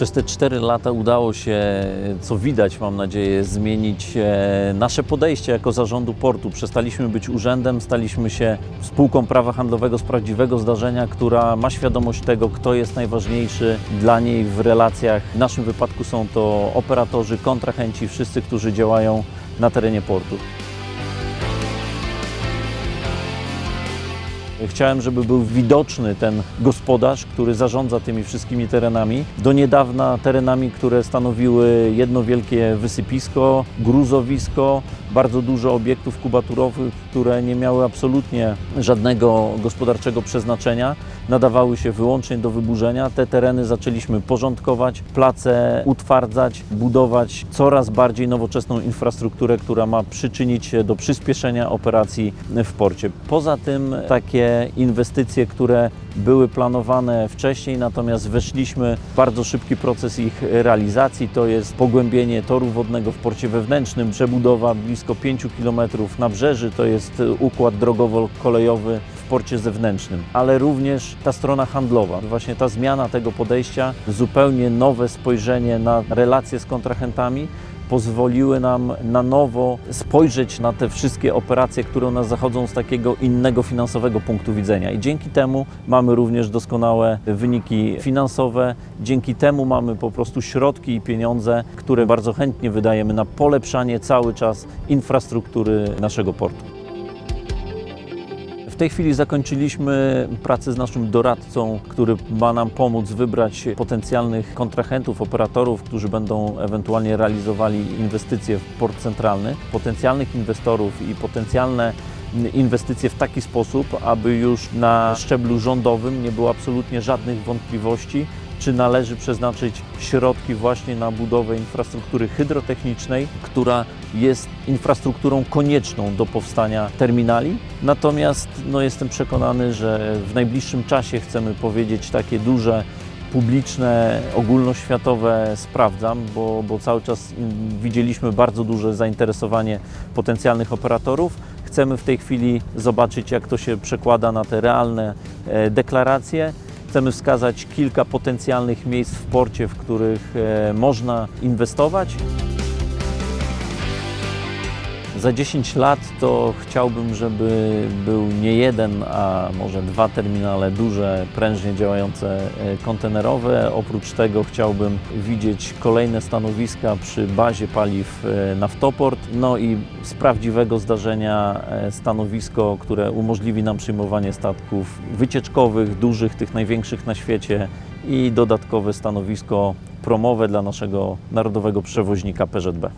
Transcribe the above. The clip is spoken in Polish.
Przez te 4 lata udało się, co widać, mam nadzieję, zmienić e, nasze podejście jako zarządu portu. Przestaliśmy być urzędem, staliśmy się spółką prawa handlowego z prawdziwego zdarzenia, która ma świadomość tego, kto jest najważniejszy dla niej w relacjach. W naszym wypadku są to operatorzy, kontrahenci, wszyscy, którzy działają na terenie portu. Chciałem, żeby był widoczny ten gospodarz, który zarządza tymi wszystkimi terenami. Do niedawna terenami, które stanowiły jedno wielkie wysypisko, gruzowisko, bardzo dużo obiektów kubaturowych, które nie miały absolutnie żadnego gospodarczego przeznaczenia, nadawały się wyłącznie do wyburzenia. Te tereny zaczęliśmy porządkować, place utwardzać, budować coraz bardziej nowoczesną infrastrukturę, która ma przyczynić się do przyspieszenia operacji w porcie. Poza tym takie inwestycje, które były planowane wcześniej, natomiast weszliśmy w bardzo szybki proces ich realizacji. To jest pogłębienie toru wodnego w porcie wewnętrznym, przebudowa blisko 5 km nabrzeży, to jest układ drogowo-kolejowy w porcie zewnętrznym, ale również ta strona handlowa. Właśnie ta zmiana tego podejścia, zupełnie nowe spojrzenie na relacje z kontrahentami pozwoliły nam na nowo spojrzeć na te wszystkie operacje, które u nas zachodzą z takiego innego finansowego punktu widzenia. I dzięki temu mamy również doskonałe wyniki finansowe. Dzięki temu mamy po prostu środki i pieniądze, które bardzo chętnie wydajemy na polepszanie cały czas infrastruktury naszego portu. Tej chwili zakończyliśmy pracę z naszym doradcą, który ma nam pomóc wybrać potencjalnych kontrahentów, operatorów, którzy będą ewentualnie realizowali inwestycje w port centralny, potencjalnych inwestorów i potencjalne inwestycje w taki sposób, aby już na szczeblu rządowym nie było absolutnie żadnych wątpliwości, czy należy przeznaczyć środki właśnie na budowę infrastruktury hydrotechnicznej, która jest infrastrukturą konieczną do powstania terminali. Natomiast no, jestem przekonany, że w najbliższym czasie chcemy powiedzieć takie duże publiczne, ogólnoświatowe sprawdzam, bo, bo cały czas widzieliśmy bardzo duże zainteresowanie potencjalnych operatorów. Chcemy w tej chwili zobaczyć, jak to się przekłada na te realne e, deklaracje. Chcemy wskazać kilka potencjalnych miejsc w porcie, w których e, można inwestować. Za 10 lat to chciałbym, żeby był nie jeden, a może dwa terminale duże, prężnie działające e, kontenerowe. Oprócz tego chciałbym widzieć kolejne stanowiska przy bazie paliw e, Naftoport, no i z prawdziwego zdarzenia e, stanowisko, które umożliwi nam przyjmowanie statków wycieczkowych, dużych, tych największych na świecie i dodatkowe stanowisko promowe dla naszego narodowego przewoźnika PZB.